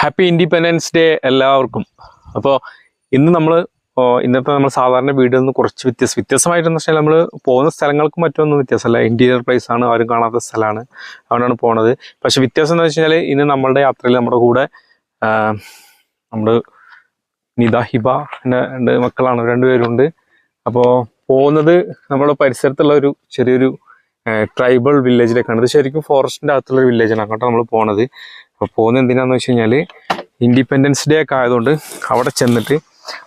Happy independence day എല്ലാവർക്കും. അപ്പോൾ ഇന്ന് നമ്മൾ ഇന്നത്തെ നമ്മൾ സാധാരണ വീട്ടിൽ നിന്ന് കുറച്ച് വ്യത്യസ്ത വ്യത്യസ്തമായിട്ടെന്ന് വെച്ചാൽ നമ്മൾ പോകുന്ന സ്ഥലങ്ങൾക്ക് മറ്റൊന്നും വ്യത്യാസമല്ല. ഇന്റീരിയർ പ്ലേസ് ആണ് ആരും കാണാത്ത സ്ഥലമാണ്. അതുകൊണ്ടാണ് പോണത്. പക്ഷെ വ്യത്യാസം എന്ന് വെച്ച് കഴിഞ്ഞാൽ ഇന്ന് നമ്മളുടെ യാത്രയിൽ നമ്മുടെ കൂടെ നമ്മൾ നിത ഹിബ രണ്ട് മക്കളാണ്. രണ്ടുപേരുണ്ട് അപ്പോൾ പോകുന്നത് നമ്മുടെ പരിസരത്തുള്ള ഒരു ചെറിയൊരു ട്രൈബൽ വില്ലേജിലേക്കാണ് ഇത് ശരിക്കും ഫോറസ്റ്റിന്റെ അകത്തുള്ള ഒരു വില്ലേജാണ് അങ്ങോട്ടാണ് നമ്മൾ പോണത്. അപ്പോൾ പോകുന്നത് എന്തിനാന്ന് വെച്ച് കഴിഞ്ഞാൽ ഇൻഡിപെൻഡൻസ് ഡേ ഒക്കെ ആയതുകൊണ്ട് അവിടെ ചെന്നിട്ട്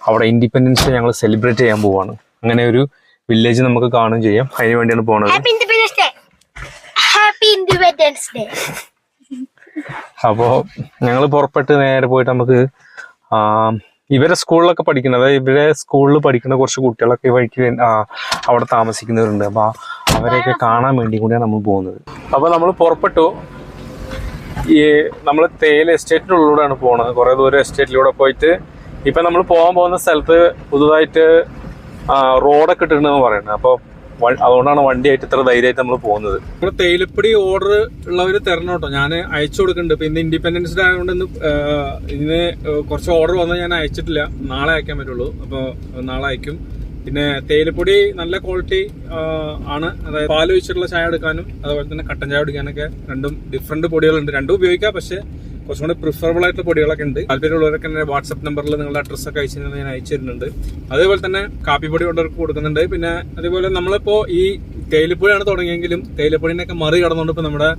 അവിടെ ഇൻഡിപെൻഡൻസ് ഡേ ഞങ്ങൾ സെലിബ്രേറ്റ് ചെയ്യാൻ പോവാണ്. അങ്ങനെ ഒരു വില്ലേജ് നമുക്ക് കാണും ചെയ്യാം. അതിന് വേണ്ടിയാണ് പോണത്. അപ്പോൾ ഞങ്ങൾ പുറപ്പെട്ട് നേരെ പോയിട്ട് നമുക്ക് ഇവരെ സ്കൂളിലൊക്കെ പഠിക്കുന്ന അതായത് ഇവരെ സ്കൂളിൽ പഠിക്കുന്ന കുറച്ച് കുട്ടികളൊക്കെ വൈകി വഴിക്ക് അവിടെ താമസിക്കുന്നവരുണ്ട്. അപ്പോൾ അവരെയൊക്കെ കാണാൻ വേണ്ടി കൂടിയാണ് നമ്മൾ പോകുന്നത്. അപ്പോൾ നമ്മൾ പുറപ്പെട്ടു. ഈ നമ്മൾ തേയില എസ്റ്റേറ്റിന്റെ ഉള്ളിലൂടെയാണ് പോകുന്നത് കുറേ ദൂരം എസ്റ്റേറ്റിലൂടെ പോയിട്ട് ഇപ്പം നമ്മൾ പോകാൻ പോകുന്ന സ്ഥലത്ത് പുതുതായിട്ട് റോഡൊക്കെ ഇട്ടിട്ടുണ്ടെന്ന് പറയുന്നത്. അപ്പോൾ അതുകൊണ്ടാണ് വണ്ടിയായിട്ട് ഇത്ര ധൈര്യമായിട്ട് നമ്മൾ പോകുന്നത്. നമ്മൾ തേയിലപ്പൊടി ഓർഡർ ഉള്ളവർ തരണം കേട്ടോ. ഞാൻ അയച്ചു കൊടുക്കുന്നുണ്ട്. ഇപ്പൊ ഇന്ന് ഇൻഡിപെൻഡൻസ് ഡേ ആയതുകൊണ്ട് ഇന്ന് ഇന്ന് കുറച്ച് ഓർഡർ വന്നാൽ ഞാൻ അയച്ചിട്ടില്ല. നാളെ അയക്കാൻ പറ്റുള്ളൂ. അപ്പോൾ നാളെ അയക്കും. പിന്നെ തേയിലപ്പൊടി നല്ല ക്വാളിറ്റി ആണ്. അതായത് പാൽ ഒഴിച്ചിട്ടുള്ള ചായ എടുക്കാനും അതുപോലെ തന്നെ കട്ടൻ ചായ എടുക്കാനൊക്കെ രണ്ടും ഡിഫറെന്റ് പൊടികളുണ്ട്. രണ്ടും ഉപയോഗിക്കാം പക്ഷേ കുറച്ചും കൂടി പ്രിഫറബിൾ ആയിട്ടുള്ള പൊടികളൊക്കെ ഉണ്ട്. താല്പര്യമുള്ളവരൊക്കെ എന്നെ വാട്സപ്പ് നമ്പറിൽ നിങ്ങളുടെ അഡ്രസ്സ് ഒക്കെ അയച്ചു ഞാൻ അയച്ചു തരുന്നുണ്ട്. അതേപോലെ തന്നെ കാപ്പിപ്പൊടി കൊണ്ടവർക്ക് കൊടുക്കുന്നുണ്ട്. പിന്നെ അതേപോലെ നമ്മളിപ്പോ ഈ തേയിലപ്പൊടിയാണ് തുടങ്ങിയെങ്കിലും തേയിലപ്പൊടിനൊക്കെ മറികടന്നുകൊണ്ട് ഇപ്പൊ നമ്മുടെ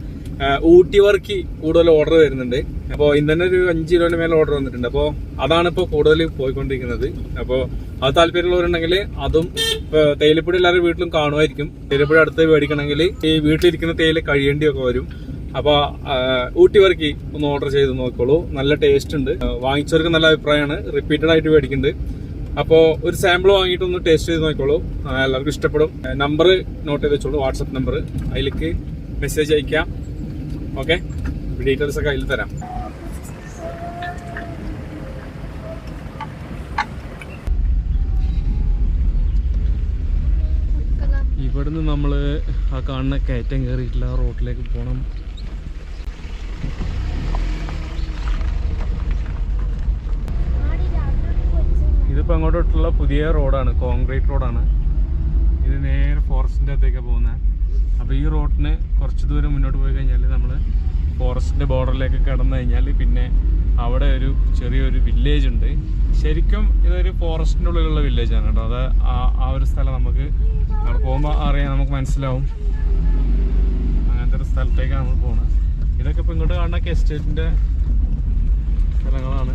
ഊട്ടി വർക്ക് കൂടുതൽ ഓർഡർ വരുന്നുണ്ട്. അപ്പോൾ ഇന്ന് തന്നെ ഒരു അഞ്ച് കിലോന് മേലെ ഓർഡർ വന്നിട്ടുണ്ട്. അപ്പോൾ അതാണ് ഇപ്പോൾ കൂടുതൽ പോയിക്കൊണ്ടിരിക്കുന്നത്. അപ്പോൾ അത് താല്പര്യമുള്ളവരുണ്ടെങ്കിൽ അതും തേയിലപ്പൊടി എല്ലാവരും വീട്ടിലും കാണുമായിരിക്കും. തേയിലപ്പൊടി അടുത്ത് മേടിക്കണമെങ്കിൽ ഈ വീട്ടിലിരിക്കുന്ന തേയില കഴിയേണ്ടിയൊക്കെ വരും. അപ്പോൾ ഊട്ടി വർക്ക് ഒന്ന് ഓർഡർ ചെയ്ത് നോക്കിക്കോളൂ നല്ല ടേസ്റ്റ് ഉണ്ട്. വാങ്ങിച്ചവർക്ക് നല്ല അഭിപ്രായമാണ്. റിപ്പീറ്റഡ് ആയിട്ട് മേടിക്കുന്നുണ്ട്. അപ്പോൾ ഒരു സാമ്പിൾ വാങ്ങിയിട്ട് ഒന്ന് ടേസ്റ്റ് ചെയ്ത് നോക്കിക്കോളൂ എല്ലാവർക്കും ഇഷ്ടപ്പെടും. നമ്പർ നോട്ട് ചെയ്ത് വെച്ചോളൂ. വാട്സപ്പ് നമ്പർ അതിലേക്ക് മെസ്സേജ് അയക്കാം. ഓക്കെ ഡീറ്റെയിൽസ് ഒക്കെ അതിൽ തരാം. ഇവിടുന്ന് നമ്മൾ ആ കാണുന്ന കയറ്റം കയറിയിട്ടുള്ള റോഡിലേക്ക് പോകണം ഇതിപ്പോൾ അങ്ങോട്ടോട്ടുള്ള പുതിയ റോഡാണ് കോൺക്രീറ്റ് റോഡാണ്. ഇത് നേരെ ഫോറസ്റ്റിന്റെ അകത്തേക്കാണ് പോകുന്നത് അപ്പോൾ ഈ റോഡിന് കുറച്ച് ദൂരം മുന്നോട്ട് പോയി കഴിഞ്ഞാൽ നമ്മൾ ഫോറസ്റ്റിന്റെ ബോർഡറിലേക്ക് കടന്നു കഴിഞ്ഞാൽ പിന്നെ അവിടെ ഒരു ചെറിയൊരു വില്ലേജ് ഉണ്ട്. ശരിക്കും ഇതൊരു ഫോറസ്റ്റിന്റെ ഉള്ളിലുള്ള വില്ലേജാണ് കേട്ടോ. അത് ആ ഒരു സ്ഥലം നമുക്ക് അവിടെ പോകുമ്പോൾ അറിയാൻ നമുക്ക് മനസ്സിലാവും. അങ്ങനത്തെ ഒരു സ്ഥലത്തേക്കാണ് നമ്മൾ പോകുന്നത് ഇതൊക്കെ ഇപ്പോൾ ഇങ്ങോട്ട് കാണുന്ന എസ്റ്റേറ്റിന്റെ സ്ഥലങ്ങളാണ്.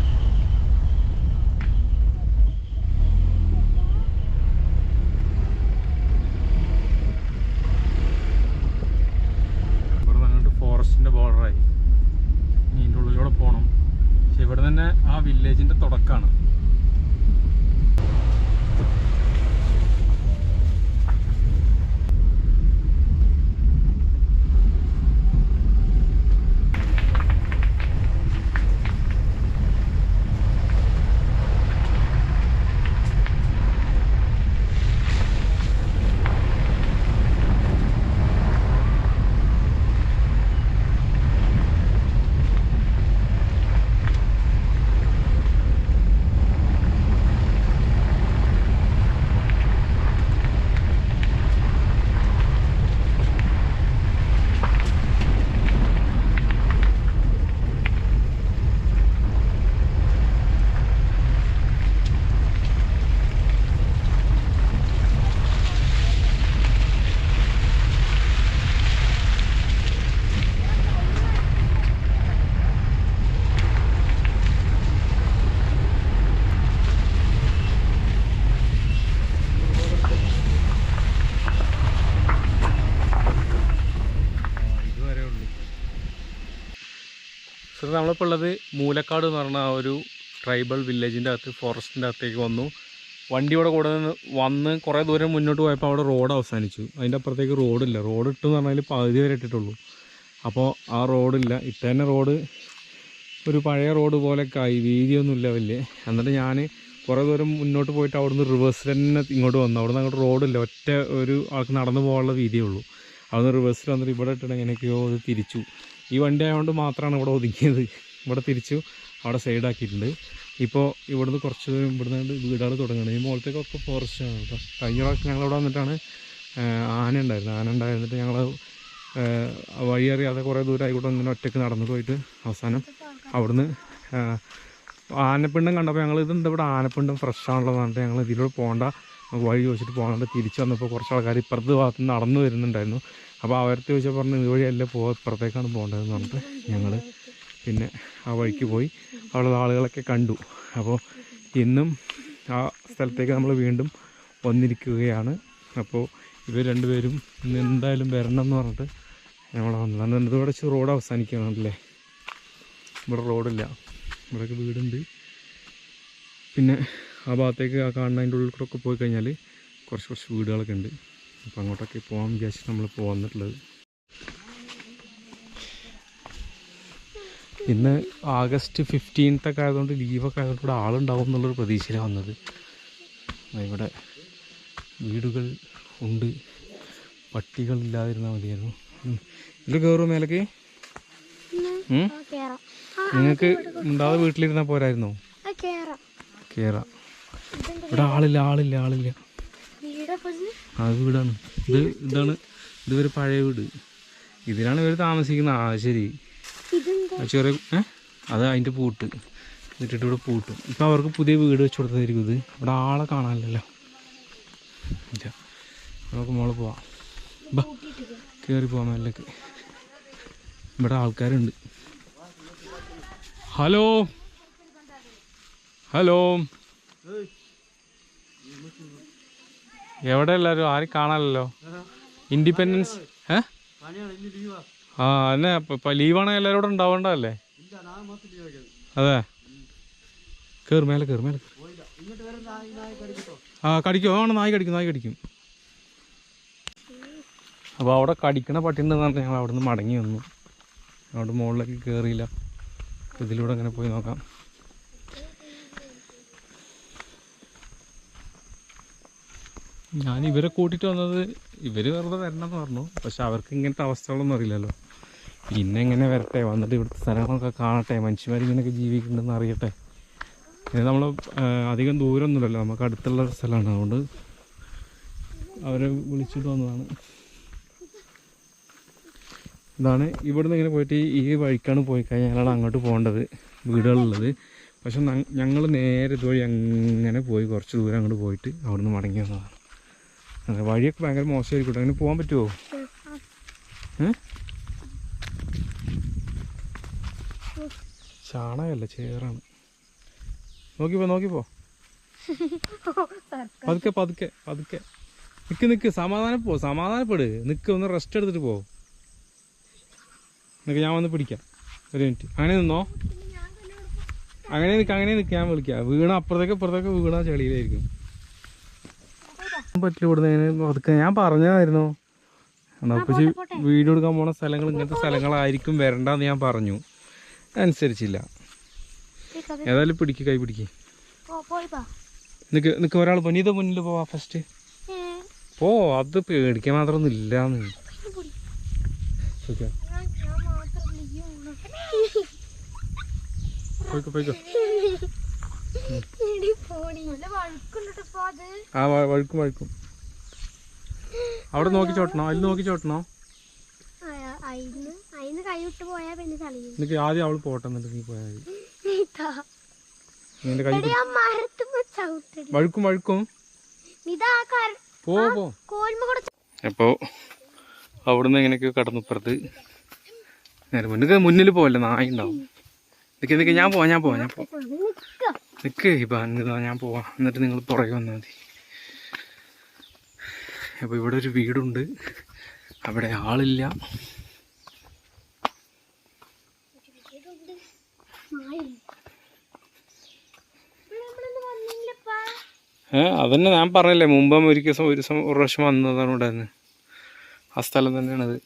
സർ നമ്മളിപ്പോൾ ഉള്ളത് മൂലക്കാട് എന്ന് പറഞ്ഞ ആ ഒരു ട്രൈബൽ വില്ലേജിന്റെ അകത്ത് ഫോറസ്റ്റിന്റെ അകത്തേക്ക് വന്നു. വണ്ടി ഇവിടെ കൂടെ നിന്ന് വന്ന് കുറേ ദൂരം മുന്നോട്ട് പോയപ്പോൾ അവിടെ റോഡ് അവസാനിച്ചു. അതിന്റെ അപ്പുറത്തേക്ക് റോഡില്ല റോഡ് ഇട്ടെന്ന് പറഞ്ഞാൽ പകുതി വരെ ഇട്ടിട്ടുള്ളൂ. അപ്പോൾ ആ റോഡില്ല ഇട്ട തന്നെ റോഡ് ഒരു പഴയ റോഡ് പോലെയൊക്കെ ആയി. വീതിയൊന്നുമില്ല വലിയ. എന്നിട്ട് ഞാൻ കുറേ ദൂരം മുന്നോട്ട് പോയിട്ട് അവിടുന്ന് റിവേഴ്സിൽ തന്നെ ഇങ്ങോട്ട് വന്നു. അവിടുന്ന് അങ്ങോട്ട് റോഡില്ല ഒറ്റ ഒരു ആൾക്ക് നടന്നു പോകാനുള്ള വീതിയേ ഉള്ളൂ. അവിടുന്ന് റിവേഴ്സിൽ വന്നിട്ട് ഇവിടെ ഇട്ടിട്ട് എങ്ങനെയൊക്കെയോ അത് തിരിച്ചു. ഈ വണ്ടി ആയതുകൊണ്ട് മാത്രമാണ് ഇവിടെ ഒതുങ്ങിയത്. ഇവിടെ തിരിച്ചു അവിടെ സൈഡാക്കിയിട്ടുണ്ട് ഇപ്പോൾ ഇവിടുന്ന് കുറച്ച് ഇവിടുന്ന് വീടുകൾ തുടങ്ങുന്നത് ഈ മുകളത്തേക്കൊക്കെ ഫോറസ്റ്റ് ആണ് കേട്ടോ. കഴിഞ്ഞ പ്രാവശ്യം ഞങ്ങളിവിടെ വന്നിട്ടാണ് ആന ഉണ്ടായിരുന്നത്. ആന ഉണ്ടായിരുന്നിട്ട് ഞങ്ങൾ വഴി അറിയാതെ കുറേ ദൂരം ആയിക്കോട്ടെ ഇങ്ങനെ ഒറ്റയ്ക്ക് നടന്നു പോയിട്ട് അവസാനം അവിടുന്ന് ആനപ്പിണ്ടം കണ്ടപ്പോൾ ഞങ്ങൾ ഇതെന്താ ഇവിടെ ആനപ്പിണ്ടം ഫ്രഷ് ആണല്ലോ പറഞ്ഞിട്ട് ഞങ്ങൾ ഇതിലൂടെ പോകണ്ട വഴി ചോദിച്ചിട്ട് പോകാണ്ട് തിരിച്ചു വന്നപ്പോൾ കുറച്ച് ആൾക്കാർ ഇപ്പുറത്ത് ഭാഗത്ത് നടന്നു വരുന്നുണ്ടായിരുന്നു. അപ്പോൾ അവരത്ത് ചോദിച്ചാൽ പറഞ്ഞു ഇതുവഴിയല്ല പോ ഇപ്പുറത്തേക്കാണ് പോകേണ്ടതെന്ന് പറഞ്ഞിട്ട് ഞങ്ങൾ പിന്നെ ആ വഴിക്ക് പോയി. അവിടെയുള്ള ആളുകളൊക്കെ കണ്ടു. അപ്പോൾ ഇന്നും ആ സ്ഥലത്തേക്ക് നമ്മൾ വീണ്ടും വന്നിരിക്കുകയാണ്. അപ്പോൾ ഇവർ രണ്ടുപേരും ഇന്ന് എന്തായാലും വരണം എന്ന് പറഞ്ഞിട്ട് ഞങ്ങൾ വന്നതാണ് എന്നിട്ട് ഇവിടെ വെച്ച് റോഡ് അവസാനിക്കുകയാണല്ലേ? ഇവിടെ റോഡില്ല. ഇവിടെയൊക്കെ വീടുണ്ട്. പിന്നെ ആ ഭാഗത്തേക്ക് ആ കാണുന്നതിന്റെ ഉള്ളിൽ കൂടെ പോയി കഴിഞ്ഞാൽ കുറച്ച് കുറച്ച് വീടുകളൊക്കെ ഉണ്ട്. അപ്പോൾ അങ്ങോട്ടൊക്കെ പോകാൻ വിചാരിച്ചിട്ട് നമ്മൾ പോന്നിട്ടുള്ളത് ഇന്ന് ആഗസ്റ്റ് ഫിഫ്റ്റീൻത്തൊക്കെ ആയതുകൊണ്ട് ലീവൊക്കെ ആയതുകൊണ്ട് ഇവിടെ ആളുണ്ടാവും എന്നുള്ളൊരു പ്രതീക്ഷയിലാണ് വന്നത്. ഇവിടെ വീടുകൾ ഉണ്ട്. പട്ടികളില്ലാതിരുന്നാൽ മതിയായിരുന്നു. ഇതിൽ കയറും മേലേക്ക്. നിങ്ങൾക്ക് ഉണ്ടാതെ വീട്ടിലിരുന്നാൽ പോരായിരുന്നോ? കയറാം ഇവിടെ ആളില്ല ആളില്ല ആളില്ല. ആ വീടാണ്. ഇത് ഇതാണ് ഇതൊരു പഴയ വീട്. ഇതിലാണ് ഇവർ താമസിക്കുന്നത്. ആ ശരി. ഇതെന്താ? ആ ചെറിയ ഏ? അത് അതിന്റെ പൂട്ട്. എന്നിട്ട് ഇവിടെ പൂട്ടും. ഇപ്പം അവർക്ക് പുതിയ വീട് വെച്ച് കൊടുത്തതായിരിക്കും ഇത്. ഇവിടെ ആളെ കാണാനില്ലല്ലോ. ഇല്ല. നമുക്ക് മോളെ പോവാം. ബാ കയറി പോവാം മേലൊക്കെ ഇവിടെ ആൾക്കാരുണ്ട്. ഹലോ? ഹലോ? എവിടെ എല്ലാവരും ആരും കാണാനല്ലോ ഇൻഡിപെൻഡൻസ് ആ എന്നെ ഇപ്പം എല്ലാരും കൂടെ ഉണ്ടാവണ്ടല്ലേ അതെ. കയറി മേലെ കയറി മേലെ. കേറ്. ആ കടിക്കും. ആണ് നായി കടിക്കും നായി കടിക്കും. അപ്പോൾ അവിടെ കടിക്കണ പട്ടിണ്ടെന്ന് പറഞ്ഞാൽ ഞങ്ങൾ അവിടെ നിന്ന് മടങ്ങി വന്നു. അവിടെ മുകളിലേക്ക് കയറിയില്ല ഇതിലൂടെ അങ്ങനെ പോയി നോക്കാം. ഞാൻ ഇവരെ കൂട്ടിയിട്ട് വന്നത് ഇവർ വെറുതെ വരണം എന്ന് പറഞ്ഞു. പക്ഷെ അവർക്ക് ഇങ്ങനത്തെ അവസ്ഥകളൊന്നും അറിയില്ലല്ലോ. പിന്നെ എങ്ങനെ വരട്ടെ? വന്നിട്ട് ഇവിടുത്തെ സ്ഥലങ്ങളൊക്കെ കാണട്ടെ? മനുഷ്യന്മാർ ഇങ്ങനെയൊക്കെ ജീവിക്കുന്നുണ്ടെന്ന് അറിയട്ടെ? പിന്നെ നമ്മൾ അധികം ദൂരമൊന്നുമില്ലല്ലോ നമുക്ക് അടുത്തുള്ള സ്ഥലമാണ്. അതുകൊണ്ട് അവരെ വിളിച്ചിട്ട് വന്നതാണ്. ഇതാണ് ഇവിടുന്ന് ഇങ്ങനെ പോയിട്ട് ഈ വഴിക്കാണ് പോയി കഴിഞ്ഞാലാണ് അങ്ങോട്ട് പോകേണ്ടത്. വീടുകളുള്ളത് പക്ഷെ ഞങ്ങൾ നേരെ ഇതുവഴി അങ്ങനെ പോയി കുറച്ച് ദൂരം അങ്ങോട്ട് പോയിട്ട് അവിടുന്ന് മടങ്ങി വന്നതാണ്. അതെ വഴിയൊക്കെ ഭയങ്കര മോശമായിരിക്കും അങ്ങനെ പോകാൻ പറ്റുമോ ചാണകല്ല ചേറാണ്. നോക്കിപ്പോ നോക്കിപ്പോ. പതുക്കെ പതുക്കെ പതുക്കെ. നിക്ക് നിക്ക് സമാധാന പോ സമാധാനപ്പെട്. നിക്ക് ഒന്ന് റെസ്റ്റ് എടുത്തിട്ട് പോ. നിക്ക് ഞാൻ വന്ന് പിടിക്കാം. ഒരു മിനിറ്റ് അങ്ങനെ നിന്നോ? അങ്ങനെ നിൽക്ക് അങ്ങനെ നിൽക്കുക ഞാൻ വിളിക്കാം. വീണ അപ്പുറത്തേക്ക് ഇപ്പുറത്തേക്ക് വീണ ചെളിയിലായിരിക്കും. പറ്റില്ല ഇവിടുന്ന് അതൊക്കെ ഞാൻ പറഞ്ഞതായിരുന്നു. അപ്പച്ചി വീഡിയോ എടുക്കാൻ പോണ സ്ഥലങ്ങൾ ഇങ്ങനത്തെ സ്ഥലങ്ങളായിരിക്കും വരണ്ടെന്ന് ഞാൻ പറഞ്ഞു. അനുസരിച്ചില്ല ഏതായാലും പിടിക്ക് കൈ പിടിക്ക്. നിക്ക് നിക്ക് ഒരാൾ പനിത മുന്നിൽ പോവാ ഫസ്റ്റ് പോ അത് പേടിക്കാൻ മാത്രമൊന്നും ഇല്ലാന്ന്. പോയിക്കോ പോയിക്കോ. ആ വഴുക്കും വഴുക്കും. അവിടെ നോക്കി ചോട്ടണോ അതിൽ നോക്കി ചോട്ടണോ നിനക്ക് ആദ്യം അവൾ പോട്ടെ എന്നിട്ട് നീ പോയാൽ നിന്റെ കൈ വഴുക്കും വഴുക്കും. പോ പോ. അപ്പോൾ അവിടുന്ന് എങ്ങനെയൊക്കെയോ കടന്നപ്പുറത്ത് നേരെ മുന്നിൽ. പോവല്ലേ? നായി ഉണ്ടാവും. നിൽക്ക് നിൽക്ക് ഞാൻ പോവാം ഞാൻ പോവാം ഞാൻ പോവാം. നിൽക്ക് ഇപ്പം ഇതാ ഞാൻ പോവാം. എന്നിട്ട് നിങ്ങൾ പുറകെ വന്നാൽ മതി. അപ്പോൾ ഇവിടെ ഒരു വീടുണ്ട്. അവിടെ ആളില്ല. ഏ അതന്നെ ഞാൻ പറഞ്ഞില്ലേ മുമ്പ് ഒരിക്കൽ ഒരു ദിവസം ഒരു പ്രാവശ്യം വന്നതാണ് ഇവിടെ നിന്ന് ആ സ്ഥലം തന്നെയാണത്.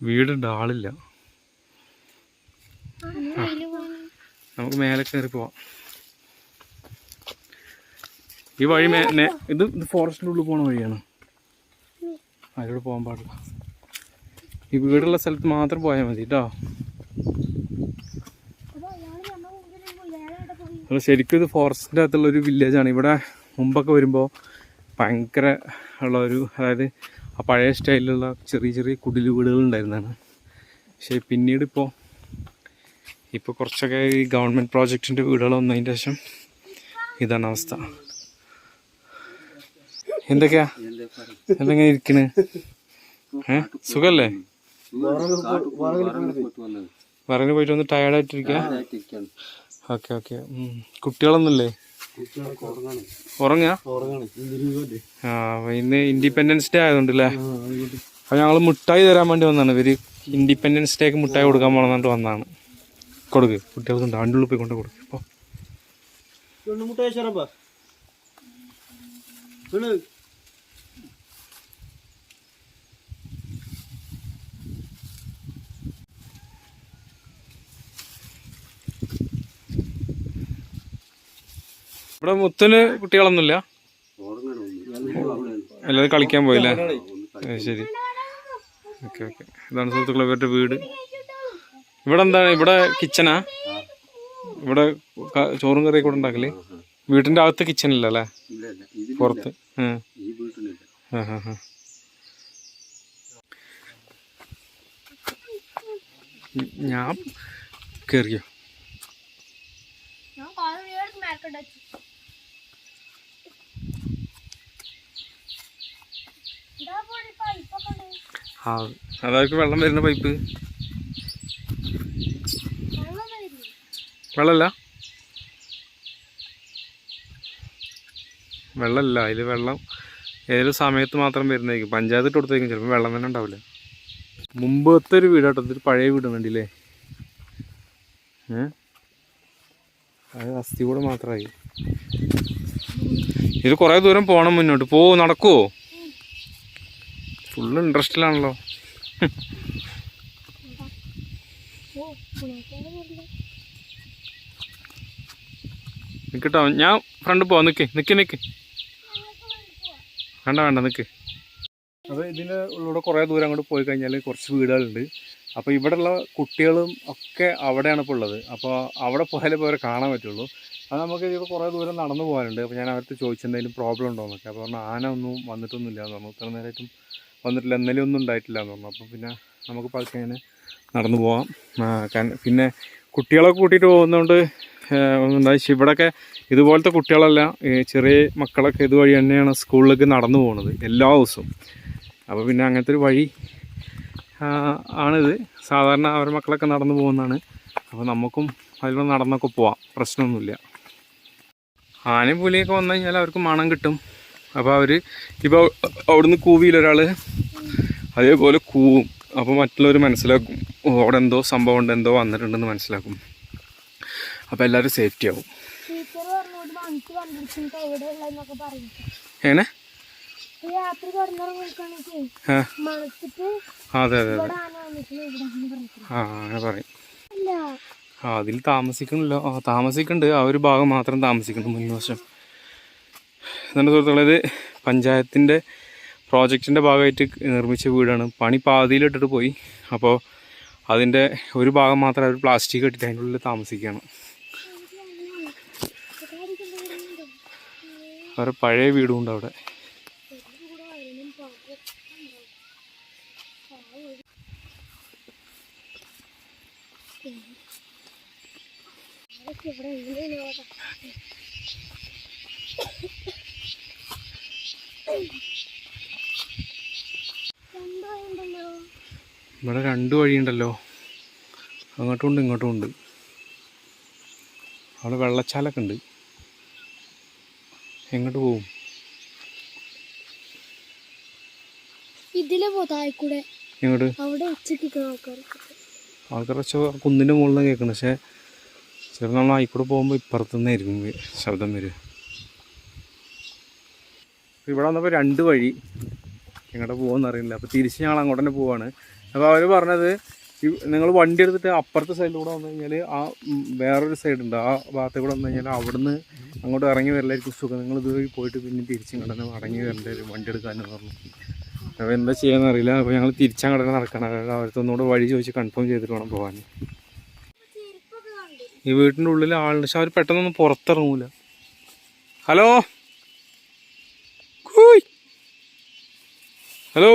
വീടുണ്ട് ആളില്ല. നമുക്ക് മേലെ കയറി പോവാം. ഈ വഴി ഇത് ഇത് ഫോറസ്റ്റിന്റെ ഉള്ളിൽ പോണ വഴിയാണ്. അതിലൂടെ പോകാൻ പാടില്ല. ഈ വീടുള്ള സ്ഥലത്ത് മാത്രം പോയാൽ മതി കേട്ടോ അപ്പോൾ ശരിക്കും ഇത് ഫോറസ്റ്റിന്റെ അകത്തുള്ള ഒരു വില്ലേജാണ് ഇവിടെ മുമ്പൊക്കെ വരുമ്പോൾ ഭയങ്കര ഉള്ള ഒരു അതായത് ആ പഴയ സ്റ്റൈലിലുള്ള ചെറിയ ചെറിയ കുടിൽ വീടുകൾ ഉണ്ടായിരുന്നതാണ്. പക്ഷേ പിന്നീട് ഇപ്പോൾ ഇപ്പോൾ കുറച്ചൊക്കെ ഈ ഗവൺമെന്റ് പ്രോജക്റ്റിന്റെ വീടുകൾ വന്നതിന്റെ ശേഷം ഇതാണ് അവസ്ഥ. എന്തൊക്കെയാ? എന്തെങ്ങനെ ഇരിക്കണ്? ഏ? സുഖല്ലേ? പറഞ്ഞു പോയിട്ട് വന്ന് ടയർഡായിട്ടിരിക്കുക ഓക്കെ ഓക്കെ. കുട്ടികളൊന്നുമില്ലേ? ഉറങ്ങാ? ആ ഇന്ന് ഇൻഡിപെൻഡൻസ് ഡേ ആയതുകൊണ്ടല്ലേ? അപ്പൊ ഞങ്ങൾ മുട്ടായി തരാൻ വേണ്ടി വന്നാണ് ഇവർ ഇൻഡിപെൻഡൻസ് ഡേക്ക് മുട്ടായി കൊടുക്കാൻ പോണെന്നു വന്നതാണ്. കൊടുക്ക്. കുട്ടികൾക്ക് ആണ്ടുള്ളിൽ പോയി കൊണ്ട് കൊടുക്ക്. ഇപ്പോൾ ഇവിടെ മുത്തന് കുട്ടികളൊന്നുമില്ല? എല്ലാവരും കളിക്കാൻ പോയില്ലേ? ശരി. Okay okay. ഇതാണ് സുഹൃത്തുക്കളെ ഇവരുടെ വീട്. ഇവിടെ എന്താണ് ഇവിടെ കിച്ചനാ ഇവിടെ ചോറും കറിയും കൂടെ ഉണ്ടാക്കൽ? വീട്ടിന്റെ അകത്ത് കിച്ചൺ ഇല്ല അല്ലേ? പുറത്ത്. ഞാൻ കേറിയോ അതായത് വെള്ളം വരുന്ന പൈപ്പ് വെള്ളം വരില്ലേ വെള്ളമല്ല വെള്ളമല്ല അതിൽ വെള്ളം ഏതൊരു സമയത്ത് മാത്രം വരുന്നതായിരിക്കും പഞ്ചായത്ത് ഇട്ട് കൊടുത്തേക്കും ചിലപ്പോൾ വെള്ളം തന്നെ ഉണ്ടാവില്ല മുമ്പത്തെ ഒരു വീട് കേട്ടോ ഇതൊരു പഴയ വീട് വേണ്ടിയില്ലേ ഏ അസ്ഥി കൂടെ മാത്രമായി ഇത് കുറേ ദൂരം പോകണം മുന്നോട്ട് പോ നടക്കുവോ ഫുള്ള് ഇൻട്രസ്റ്റിലാണല്ലോ ഓ പുളിയൊക്കെ വരില്ല നിൽക്കട്ടോ ഞാൻ ഫ്രണ്ട് പോവാം. നിൽക്ക് നിൽക്ക് നിൽക്ക് വേണ്ട വേണ്ട നിൽക്ക് അത് ഇതിന്റെ ഉള്ളിലൂടെ കുറേ ദൂരം അങ്ങോട്ട് പോയി കഴിഞ്ഞാൽ കുറച്ച് വീടുകളുണ്ട്. അപ്പോൾ ഇവിടെയുള്ള കുട്ടികളും ഒക്കെ അവിടെയാണ് ഇപ്പോൾ ഉള്ളത്. അപ്പോൾ അവിടെ പോയാലേ ഇപ്പോൾ കാണാൻ പറ്റുള്ളൂ. അത് നമുക്ക് ഇപ്പോൾ കുറേ ദൂരം നടന്നു പോകാനുണ്ട്. അപ്പോൾ ഞാൻ അവർക്ക് ചോദിച്ചെന്തെങ്കിലും പ്രോബ്ലം ഉണ്ടോ എന്നൊക്കെ. അപ്പോൾ ആന ഒന്നും വന്നിട്ടൊന്നുമില്ല എന്ന് പറഞ്ഞു. ഇത്ര നേരമായിട്ടും വന്നിട്ടില്ല. ഇന്നലെ ഒന്നും ഉണ്ടായിട്ടില്ല എന്ന് പറഞ്ഞു. അപ്പോൾ പിന്നെ നമുക്ക് പതുക്കെ ഇങ്ങനെ നടന്നു പോവാം. പിന്നെ കുട്ടികളെ കൂട്ടിയിട്ട് പോകുന്നതുകൊണ്ട് വെച്ചാൽ ഇവിടെയൊക്കെ ഇതുപോലത്തെ കുട്ടികളല്ല ചെറിയ മക്കളൊക്കെ ഇതുവഴി തന്നെയാണ് സ്കൂളിലേക്ക് നടന്നു പോകുന്നത് എല്ലാ ദിവസവും. അപ്പോൾ പിന്നെ അങ്ങനത്തെ ഒരു വഴി ആണിത്. സാധാരണ അവരുടെ മക്കളൊക്കെ നടന്നു പോകുന്നതാണ്. അപ്പോൾ നമുക്കും അതിലൂടെ നടന്നൊക്കെ പോവാം. പ്രശ്നമൊന്നുമില്ല. ആനയും പുലിയൊക്കെ വന്നു കഴിഞ്ഞാൽ അവർക്ക് മണം കിട്ടും. അപ്പോൾ അവർ ഇപ്പോൾ അവിടുന്ന് കൂവിയിലൊരാൾ അതേപോലെ കൂവും. അപ്പോൾ മറ്റുള്ളവർ മനസ്സിലാക്കും. അവിടെ എന്തോ സംഭവം ഉണ്ട് എന്തോ വന്നിട്ടുണ്ടെന്ന് മനസ്സിലാക്കും. അപ്പോൾ എല്ലാവരും സേഫ്റ്റി ആവും. എങ്ങനെ അതെ അതെ അതെ. ആ അങ്ങനെ പറയും. ആ അതിൽ താമസിക്കണല്ലോ ആ താമസിക്കുന്നുണ്ട്. ആ ഒരു ഭാഗം മാത്രം താമസിക്കുന്നുണ്ട് മുൻവശം എന്നിട്ട് സുഹൃത്തുക്കളെ ഇത് പഞ്ചായത്തിന്റെ പ്രോജക്റ്റിന്റെ ഭാഗമായിട്ട് നിർമ്മിച്ച വീടാണ്. പണി പാതിയിലിട്ടിട്ട് പോയി. അപ്പോൾ അതിന്റെ ഒരു ഭാഗം മാത്രം അവർ പ്ലാസ്റ്റിക് ഇട്ടിട്ട് അതിന്റെ ഉള്ളിൽ താമസിക്കുകയാണ്. അവരുടെ പഴയ വീടും ഉണ്ട് അവിടെ. ഇവിടെ രണ്ട് വഴിയുണ്ടല്ലോ. അങ്ങോട്ടും ഉണ്ട് ഇങ്ങോട്ടും ഉണ്ട് അവിടെ വെള്ളച്ചാലൊക്കെ ഉണ്ട്. എങ്ങോട്ട് പോവും ഇതിലെ പോതായിക്കൂടെ? എങ്ങോട്ട്? അവിടെ ഉച്ചയ്ക്ക് വെച്ച കുന്നിന്റെ മുകളിൽ കേൾക്കണം പക്ഷേ ചിലപ്പോൾ നമ്മൾ ആയിക്കൂടെ പോകുമ്പോൾ ഇപ്പുറത്തുനിന്നായിരിക്കും ശബ്ദം വരിക. ഇവിടെ വന്നപ്പോൾ രണ്ട് വഴി എങ്ങോട്ട് പോകുമെന്ന് അറിയില്ല. അപ്പോൾ തിരിച്ച് ഞങ്ങൾ അങ്ങോട്ട് തന്നെ പോവാണ്. അപ്പോൾ അവർ പറഞ്ഞത് നിങ്ങൾ വണ്ടി എടുത്തിട്ട് അപ്പുറത്തെ സൈഡിലൂടെ വന്നു കഴിഞ്ഞാൽ ആ വേറൊരു സൈഡ് ഉണ്ട്. ആ ഭാഗത്ത് കൂടെ വന്നു കഴിഞ്ഞാൽ അവിടുന്ന് അങ്ങോട്ട് ഇറങ്ങി വരലായിരിക്കും സുഖം. നിങ്ങൾ ഇതുവഴി പോയിട്ട് പിന്നെ തിരിച്ചും ഇങ്ങോട്ട് തന്നെ മടങ്ങി വരേണ്ടി വരും വണ്ടി എടുക്കാനെന്ന് പറഞ്ഞു. അപ്പോൾ എന്താ ചെയ്യാന്ന് അറിയില്ല. അപ്പോൾ ഞങ്ങൾ തിരിച്ചങ്ങോട്ട് കടന്ന് നടക്കണം. അതായത് അവരത്തൊന്നുകൂടെ വഴി ചോദിച്ച് കൺഫേം ചെയ്തിട്ട് വേണം പോകാൻ ഈ വീട്ടിന്റെ ഉള്ളിൽ ആളുണ്ട്. പക്ഷെ അവർ പെട്ടെന്നൊന്നും പുറത്തിറങ്ങൂല. ഹലോ. ഹലോ?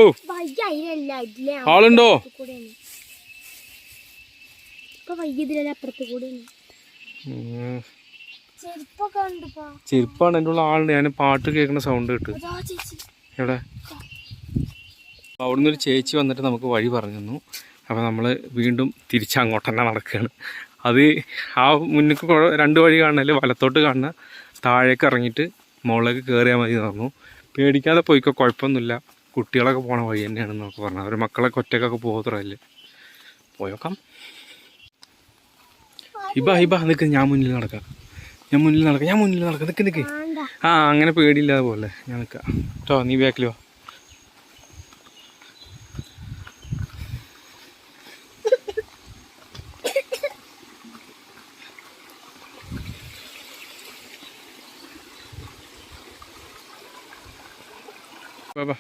ആളുണ്ടോ? ഇപ്പൊ അപ്പുറത്ത് ഉണ്ടിപ്പാ ചെരുപ്പാണ് എന്റെ ഉള്ള ആളുണ്ട്. ഞാൻ പാട്ട് കേൾക്കുന്ന സൗണ്ട് കിട്ടും. എവിടെ? അവിടുന്ന് ഒരു ചേച്ചി വന്നിട്ട് നമുക്ക് വഴി പറഞ്ഞു തന്നു അപ്പോൾ നമ്മൾ വീണ്ടും തിരിച്ചങ്ങോട്ട് തന്നെ നടക്കുകയാണ്. അത് ആ മുന്നിക്ക് രണ്ട് വഴി കാണുന്നതിൽ വലത്തോട്ട് കാണുന്ന താഴേക്ക് ഇറങ്ങിയിട്ട് മുകളിലേക്ക് കയറിയാൽ മതി നടന്നു പറഞ്ഞു. പേടിക്കാതെ പോയിക്കോ കുഴപ്പമൊന്നുമില്ല. കുട്ടികളൊക്കെ പോണ വഴി തന്നെയാണെന്നൊക്കെ പറഞ്ഞു അവർ മക്കളൊക്കെ ഒറ്റക്കൊക്കെ പോകത്തറല്ലേ പോയോക്കാം. ഹിബ ഹിബ നിൽക്ക് ഞാൻ മുന്നിൽ നടക്കാം. ഞാൻ മുന്നിൽ നടക്കാം ഞാൻ മുന്നിൽ നടക്കാം. നിക്ക് നിക്ക്. ആ അങ്ങനെ പേടിയില്ലാതെ പോലെ. ഞാൻ നിൽക്കാം. കേട്ടോ നീ ബാക്കിൽ വാ, വാ.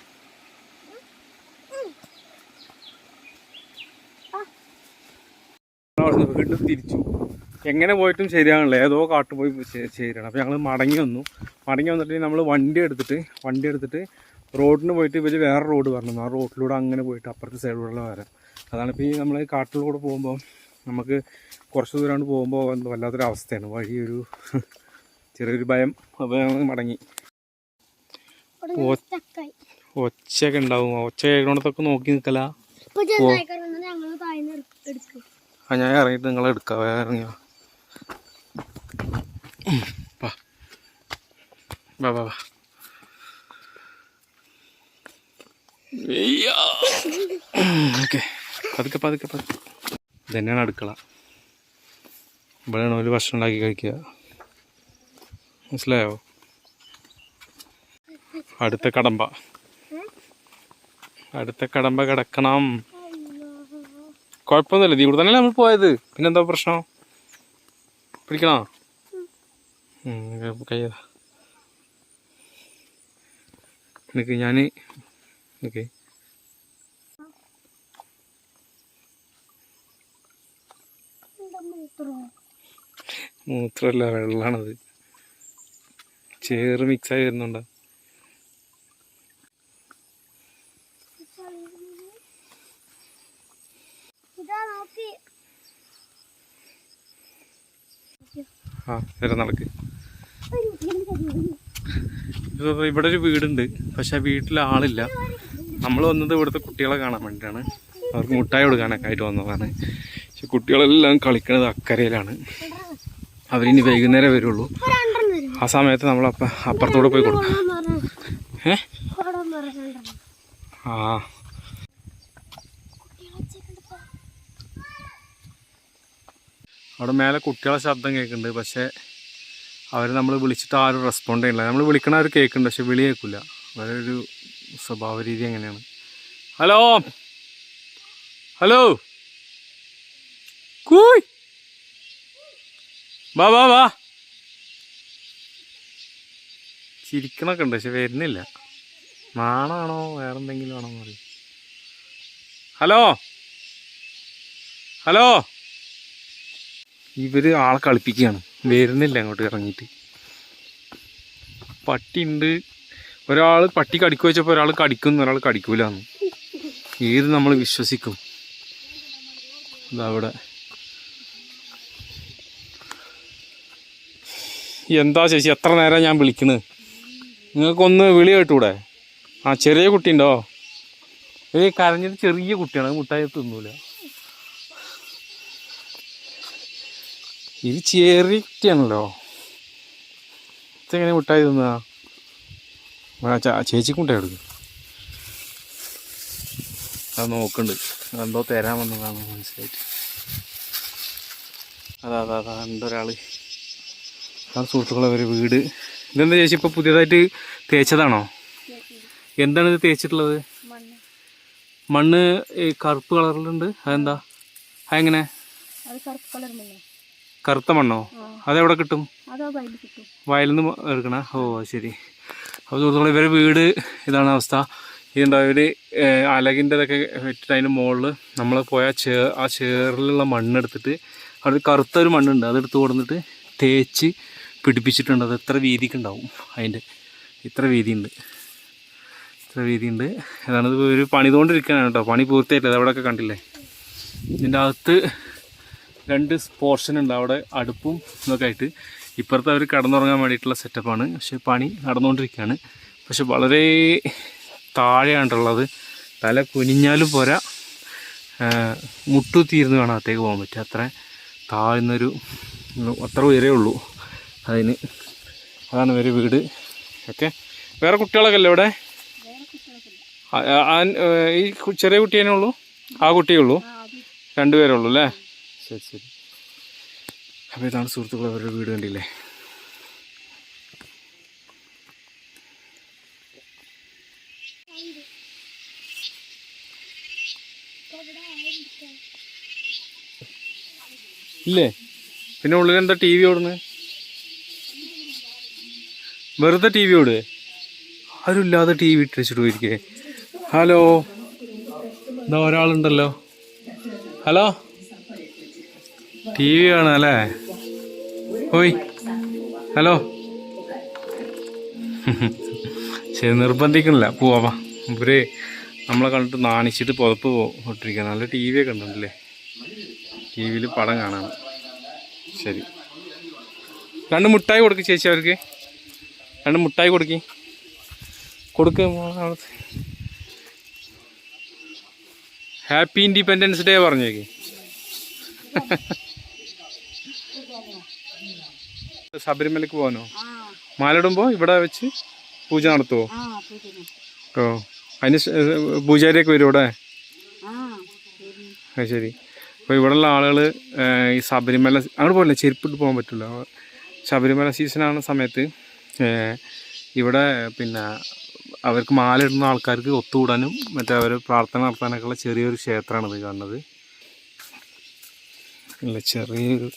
അവിടുന്ന് വീണ്ടും തിരിച്ചു എങ്ങനെ പോയിട്ടും ശരിയാണല്ലോ ഏതോ കാട്ടു പോയി ചേരണം ശരിയാണ് അപ്പോൾ ഞങ്ങൾ മടങ്ങി വന്നു. മടങ്ങി വന്നിട്ട് നമ്മൾ വണ്ടി എടുത്തിട്ട് വണ്ടി എടുത്തിട്ട് റോഡിന് പോയിട്ട് ഇവർ വേറെ റോഡ് പറഞ്ഞു. ആ റോഡിലൂടെ അങ്ങനെ പോയിട്ട് അപ്പുറത്തെ സൈഡിലൂടെ വരാം. അതാണ് ഇപ്പോൾ ഈ നമ്മൾ കാട്ടിലൂടെ പോകുമ്പോൾ നമുക്ക് കുറച്ച് ദൂരം പോകുമ്പോൾ വല്ലാത്തൊരു അവസ്ഥയാണ്. വഴി ഒരു ചെറിയൊരു ഭയം. അപ്പോൾ ഞങ്ങൾ മടങ്ങി. ഒച്ചയൊക്കെ ഉണ്ടാവും. ഒച്ച കേൾക്കണത്തൊക്കെ നോക്കി നിൽക്കല ആ ഞാൻ ഇറങ്ങിയിട്ട് നിങ്ങളെ എടുക്കാം. ഇറങ്ങിയോ? വാ. വാ വാ വാ. ഓക്കെ. പതുക്കെ പതുക്കെ പതുക്കെ. ഇതന്നെയാണ് അടുക്കള. ഇവിടെയാണ് ഒരു ഭക്ഷണം ഉണ്ടാക്കി കഴിക്കുക. മനസ്സിലായോ? അടുത്ത കടമ്പ. അടുത്ത കടമ്പ കിടക്കണം. കുഴപ്പമൊന്നുമില്ല. ഇവിടെ തന്നെയല്ലേ നമ്മൾ പോയത്? പിന്നെന്താ പ്രശ്നം? പിടിക്കണോ? കയ്യ നിനക്ക് ഞാൻ നിനക്ക്. മൂത്രമല്ല വെള്ളമാണത് ചേറ് മിക്സായി വരുന്നുണ്ടോ? ആ വരെ നടക്ക്. ഇവിടെ ഒരു വീടുണ്ട്. പക്ഷെ വീട്ടിൽ ആളില്ല. നമ്മൾ വന്നത് ഇവിടുത്തെ കുട്ടികളെ കാണാൻ വേണ്ടിയിട്ടാണ് അവർക്ക് മുട്ടായി കൊടുക്കാനൊക്കെ ആയിട്ട് വന്നതാണ്. പക്ഷെ കുട്ടികളെല്ലാം കളിക്കുന്നത് അക്കരയിലാണ്. അവരിനി വൈകുന്നേരം വരുള്ളൂ. ആ സമയത്ത് നമ്മൾ അപ്പ അപ്പുറത്തൂടെ പോയി കൊടുക്കും. ഏ? ആ. അവിടെ മേലെ കുട്ടികളെ ശബ്ദം കേൾക്കുന്നുണ്ട്. പക്ഷേ അവർ നമ്മൾ വിളിച്ചിട്ട് ആരും റെസ്പോണ്ട് ചെയ്യുന്നില്ല നമ്മൾ വിളിക്കണ അവർ കേൾക്കുന്നുണ്ട് പക്ഷെ വിളി കേൾക്കില്ല അവരൊരു സ്വഭാവ രീതി എങ്ങനെയാണ്. ഹലോ ഹലോ കൂയ്! വാ വാ വാ. ചിരിക്കണൊക്കെ ഉണ്ട് പക്ഷെ വരുന്നില്ല. നാണാണോ? വേറെന്തെങ്കിലും ആണോ പറയും ഹലോ ഹലോ ഇവർ ആളെ കളിപ്പിക്കുകയാണ്. വരുന്നില്ല അങ്ങോട്ട് ഇറങ്ങിയിട്ട്. പട്ടി ഉണ്ട് ഒരാൾ പട്ടി കടിക്കു വെച്ചപ്പോൾ ഒരാൾ കടിക്കുന്നു ഒരാൾ കടിക്കൂലെന്ന്. ഏത് നമ്മൾ വിശ്വസിക്കും. അതവിടെ എന്താ ചേച്ചി എത്ര നേരം ഞാൻ വിളിക്കണ്? നിങ്ങൾക്കൊന്ന് വിളി കേട്ടൂടെ? ആ ചെറിയ കുട്ടിയുണ്ടോ? ഏ കരഞ്ഞത് ചെറിയ കുട്ടിയാണ് മുട്ടായി തിന്നൂല. ഇത് ചെറിയാണല്ലോ ഇതെങ്ങനെ മുട്ടായി തിന്നാ? ചേച്ചിക്ക് മുട്ടായി എടുക്കും അത് നോക്കുന്നുണ്ട് എന്തോ തരാൻ വന്നതാണ് മനസ്സിലായിട്ട് അതാ അതാ അതാ ഉണ്ട് ആ അതാണ് സുഹൃത്തുക്കളെ ഒരു വീട്. ഇതെന്താ ചേച്ചി ഇപ്പോൾ പുതിയതായിട്ട് തേച്ചതാണോ? എന്താണ് ഇത് തേച്ചിട്ടുള്ളത്? മണ്ണ്. മണ്ണ് ഈ കറുപ്പ് കളറിലുണ്ട്. അതെന്താ? അതെങ്ങനെ? കറുത്ത മണ്ണോ? അതെവിടെ കിട്ടും? വയലിൽ നിന്ന് എടുക്കണ? ഓ ശരി. അപ്പോൾ സുഹൃത്തുക്കളെ ഇവരെ വീട് ഇതാണ് അവസ്ഥ. ഇതുണ്ടാവും ഇവർ അലകിന്റെ ഇതൊക്കെ വെച്ചിട്ട് അതിന്റെ മുകളിൽ നമ്മൾ പോയ ചേ ആ ചേറിലുള്ള മണ്ണെടുത്തിട്ട് അവിടെ കറുത്ത ഒരു മണ്ണുണ്ട്. അതെടുത്ത് കൊടുത്തിട്ട് തേച്ച് പിടിപ്പിച്ചിട്ടുണ്ട്. അത് എത്ര വീതിക്ക് ഉണ്ടാവും അതിന്റെ ഇത്ര വീതിയുണ്ട്. ഇത്ര വീതിയുണ്ട്. അതാണ് ഇത് ഒരു പണിതുകൊണ്ടിരിക്കുകയാണ് കേട്ടോ. പണി പൂർത്തിയായിട്ടില്ല. അവിടെയൊക്കെ കണ്ടില്ലേ? ഇതിന്റെ അകത്ത് രണ്ട് പോർഷൻ ഉണ്ട് അവിടെ അടുപ്പും ഇതൊക്കെ ആയിട്ട്. ഇപ്പുറത്ത് അവർ കടന്നുറങ്ങാൻ വേണ്ടിയിട്ടുള്ള സെറ്റപ്പാണ് പക്ഷെ പണി നടന്നുകൊണ്ടിരിക്കുകയാണ്. പക്ഷെ വളരെ താഴെയാണുള്ളത്. തല കുനിഞ്ഞാലും പോരാ. മുട്ടു തീർന്നു വേണം അകത്തേക്ക് പോകാൻ പറ്റുക. അത്ര താഴ്ന്നൊരു അത്ര ഉയരേ ഉള്ളൂ അതിന്. അതാണ് ഒരു വീട്. ഓക്കെ. വേറെ കുട്ടികളൊക്കെ അല്ലേ ഇവിടെ? ഈ ചെറിയ കുട്ടിയേനേ ഉള്ളൂ? ആ കുട്ടിയേ ഉള്ളൂ? രണ്ടുപേരേ ഉള്ളൂ അല്ലേ? ശരി ശരി. അപ്പോൾ ഇതാണ് സുഹൃത്തുക്കൾ അവരുടെ വീട് കണ്ടില്ലേ? ഇല്ലേ? പിന്നെ ഉള്ളിൽ എന്താ ടി വി ഓടുന്നത് വെറുതെ ടി വി ഓടുക ആരുമില്ലാതെ ടി വി ഇട്ട് വെച്ചിട്ട് പോയിരിക്കേ. ഹലോ. എന്താ ഒരാളുണ്ടല്ലോ. ഹലോ. ടി വി കാണാല്ലേ? ഓയ് ഹലോ. ശരി നിർബന്ധിക്കണില്ല പോവാ ഇവർ നമ്മളെ കണ്ടിട്ട് നാണിച്ചിട്ട് പുതപ്പ് പൊട്ടിരിക്കുക നല്ല ടി വി ഒക്കെ ഉണ്ടല്ലേ ടി വിയിൽ പടം കാണാൻ. ശരി. രണ്ട് മുട്ടായി കൊടുക്ക് ചേച്ചി അവർക്ക്. രണ്ട് മുട്ടായി കൊടുക്കി. കൊടുക്ക് ഹാപ്പി ഇൻഡിപെൻഡൻസ് ഡേ പറഞ്ഞേക്ക്. ശബരിമലക്ക് പോകാനോ? മാലിടുമ്പോ ഇവിടെ വെച്ച് പൂജ നടത്തുവോ? ഓ അതിന് പൂജാരിയൊക്കെ വരും ഇവിടെ? അത് ശരി. അപ്പോൾ ഇവിടെയുള്ള ആളുകൾ ഈ ശബരിമല അങ്ങോട്ട് പോകില്ല ചെരുപ്പിട്ട് പോകാൻ പറ്റില്ല ശബരിമല സീസണാണ് സമയത്ത്. ഇവിടെ പിന്നെ അവർക്ക് മാലയിടുന്ന ആൾക്കാർക്ക് ഒത്തുകൂടാനും മറ്റേ അവർ പ്രാർത്ഥന നടത്താനൊക്കെ ഉള്ള ചെറിയൊരു ക്ഷേത്രമാണ് ഇത് കാണുന്നത്. അല്ല ചെറിയൊരു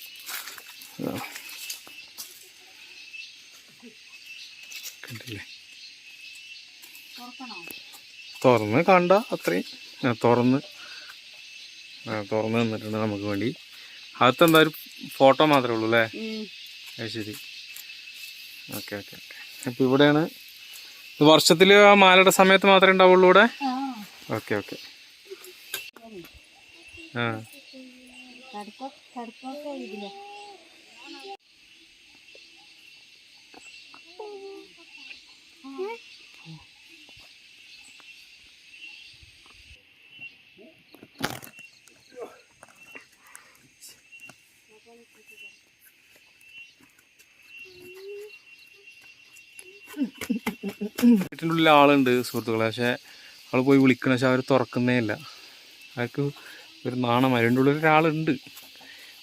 കണ്ടില്ലേ? തുറന്ന് കണ്ട അത്രയും. തുറന്ന്. തുറന്ന് നിന്നിട്ടുണ്ട് നമുക്ക് വേണ്ടി. അകത്ത് എന്താ ഒരു ഫോട്ടോ മാത്രമേ ഉള്ളൂ അല്ലേ? അത് ശരി. Okay okay okay. അപ്പോൾ ഇവിടെയാണ്. വർഷത്തിൽ ആ മാലയുടെ സമയത്ത് മാത്രമേ ഉണ്ടാവുള്ളൂ ഇവിടെ? Okay okay. ആ. വീട്ടിന്റെ ഉള്ളിൽ ആളുണ്ട് സുഹൃത്തുക്കളെ. പക്ഷേ ആൾ പോയി വിളിക്കണ. പക്ഷെ അവർ തുറക്കുന്നേ ഇല്ല. അവർക്ക് ഒരു നാണം. അതിന്റെ ഉള്ളിൽ ഒരാളുണ്ട്.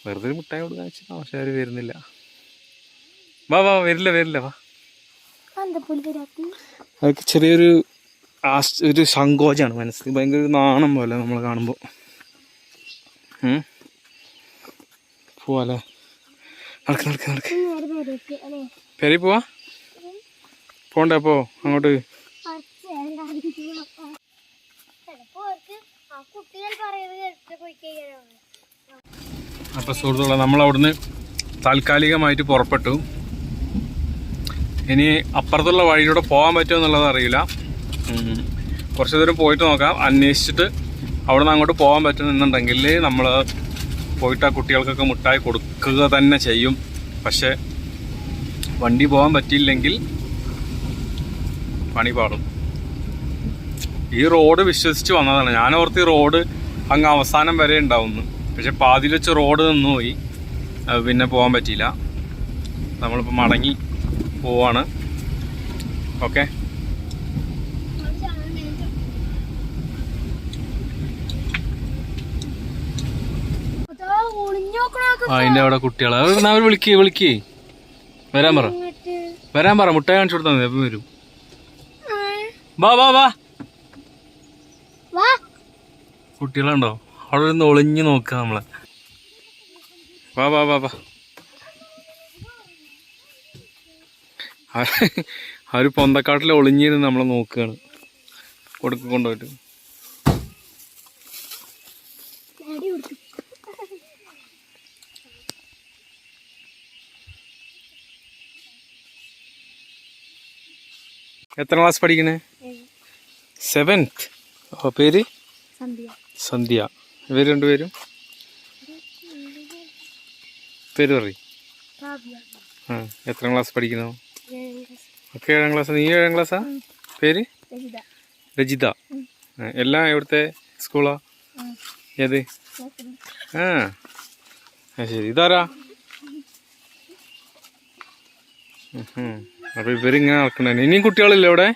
വെറുതെ ഒരു മുട്ടായി കൊടുക്കാൻ വെച്ചാൽ പക്ഷെ അവർ വരുന്നില്ല. വാ വാ. വരില്ല വരില്ല. വാ. പുലി ചെറിയൊരു ഒരു സങ്കോചമാണ് മനസ്സിൽ. ഭയങ്കര നാണം പോലെ നമ്മൾ കാണുമ്പോൾ പോവാല്ലേ? നടക്ക് നടക്ക് നടക്ക്. പെരി പോവാ? പോണ്ടേ പോ അങ്ങോട്ട്? അപ്പൊ സുഹൃത്തുക്കളെ നമ്മൾ അവിടുന്ന് താൽക്കാലികമായിട്ട് പുറപ്പെട്ടു. ഇനി അപ്പുറത്തുള്ള വഴിയിലൂടെ പോകാൻ പറ്റുമോ എന്നുള്ളത് അറിയില്ല. കുറച്ച് ദൂരം പോയിട്ട് നോക്കാം. അന്വേഷിച്ചിട്ട് അവിടെ നിന്ന് അങ്ങോട്ട് പോകാൻ പറ്റുന്നുണ്ടെങ്കിൽ നമ്മൾ പോയിട്ട് ആ കുട്ടികൾക്കൊക്കെ മുട്ടായി കൊടുക്കുക തന്നെ ചെയ്യും. പക്ഷേ വണ്ടി പോകാൻ പറ്റിയില്ലെങ്കിൽ പണി പാടും. ഈ റോഡ് വിശ്വസിച്ച് വന്നതാണ്. ഞാൻ ഓർത്ത് ഈ റോഡ് അങ്ങ് അവസാനം വരെ ഉണ്ടാവുന്നു. പക്ഷെ പാതിയിൽ വെച്ച് റോഡ് നിന്നുപോയി. പിന്നെ പോകാൻ പറ്റിയില്ല. നമ്മളിപ്പോൾ മടങ്ങി പോവാണ്. ഓക്കെ. അതിന്റെ അവിടെ കുട്ടികളെ. അവർ വിളിക്ക് വിളിക്ക്. വരാൻ പറ. വരാൻ പറ. മുട്ട കാണിച്ചു കൊടുത്താൽ മതി അപ്പം വരും. വാ വാ വാ. കുട്ടികളുണ്ടോ? അവിടെ നിന്ന് ഒളിഞ്ഞു നോക്കുക നമ്മളെ. വാ വാ വാ വാ. അവർ പൊന്തക്കാട്ടിൽ ഒളിഞ്ഞിരുന്ന് നമ്മൾ നോക്കുകയാണ് കൊടുക്ക കൊണ്ടുപോയിട്ട്. എത്ര ക്ലാസ് പഠിക്കണേ? സെവൻത് പേര്? സന്ധ്യ. ഇവർ രണ്ടുപേരും? പേര് പറയും. ആ എത്ര ക്ലാസ് ജയങ്കസ്, ഒക്കെ ഏഴാം ക്ലാസ്. നീ ഏഴാം ക്ലാസ്സാ? പേര്? രജിത. എല്ലാം എവിടുത്തെ സ്കൂളാ. ഏത്. ആ. ശരി. ഇതാരാ. അപ്പൊ ഇവരിങ്ങനെ നടക്കണേ. ഇനിയും കുട്ടികളില്ലേ ഇവിടെ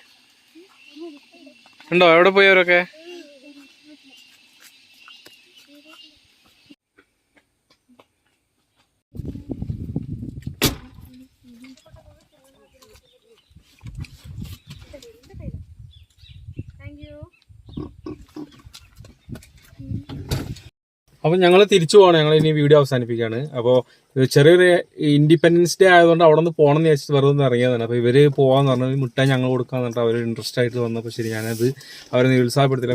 ഉണ്ടോ? എവിടെ പോയി അപ്പോൾ ഞങ്ങൾ തിരിച്ചു പോകണം ഞങ്ങൾ ഇനി വീഡിയോ അവസാനിപ്പിക്കുകയാണ് അപ്പോൾ ചെറിയൊരു ഇൻഡിപെൻഡൻസ് ഡേ ആയതുകൊണ്ട് അവിടെ നിന്ന് പോകണം എന്ന് വിചാരിച്ചിട്ട് വെറുതെ ഇറങ്ങിയതാണ്. അപ്പോൾ ഇവർ പോകാന്ന് പറഞ്ഞു മുട്ടായി ഞങ്ങൾ കൊടുക്കാന്ന് പറഞ്ഞിട്ട് അവർ ഇൻട്രസ്റ്റ് ആയിട്ട് വന്നപ്പോൾ ശരി ഞാനത് അവരെ നിരുത്സാഹപ്പെടുത്തില്ല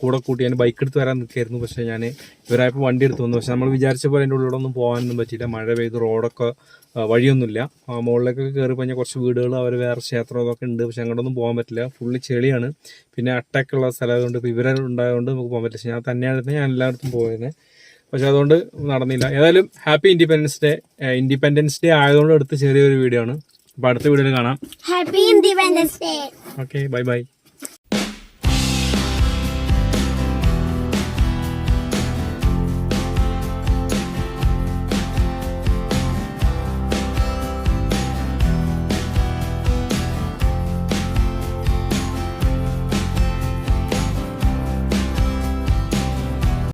കൂടെ കൂട്ടി ഞാൻ ബൈക്ക് എടുത്ത് വരാൻ നിൽക്കായിരുന്നു. പക്ഷേ ഞാൻ ഇവരായപ്പോൾ വണ്ടി എടുത്ത് വന്നു. പക്ഷേ നമ്മൾ വിചാരിച്ച പോലെ അതിന്റെ ഉള്ളിലൊന്നും പോകാനൊന്നും പറ്റിയില്ല. മഴ പെയ്ത് റോഡൊക്കെ വഴിയൊന്നുമില്ല. ആ, മുകളിലേക്കൊക്കെ കയറി കഴിഞ്ഞാൽ കുറച്ച് വീടുകൾ അവർ വേറെ ക്ഷേത്രം അതൊക്കെ ഉണ്ട്. പക്ഷെ അങ്ങോട്ടൊന്നും പോകാൻ പറ്റില്ല. ഫുള്ള് ചെളിയാണ്. പിന്നെ അട്ടയൊക്കെയുള്ള സ്ഥലമായതുകൊണ്ട് ഇപ്പോൾ ഇവരുണ്ടായതുകൊണ്ട് നമുക്ക് പോകാൻ പറ്റില്ല. ഞാൻ തന്നെയായിരുന്നു ഞാൻ എല്ലായിടത്തും പോയത്. പക്ഷെ അതുകൊണ്ട് നടന്നില്ല. ഏതായാലും happy independence day independence day ആയതുകൊണ്ട് എടുത്ത് ചെറിയൊരു വീഡിയോ ആണ്. അപ്പോൾ അടുത്ത വീഡിയോയിൽ കാണാം. Happy independence day okay bye bye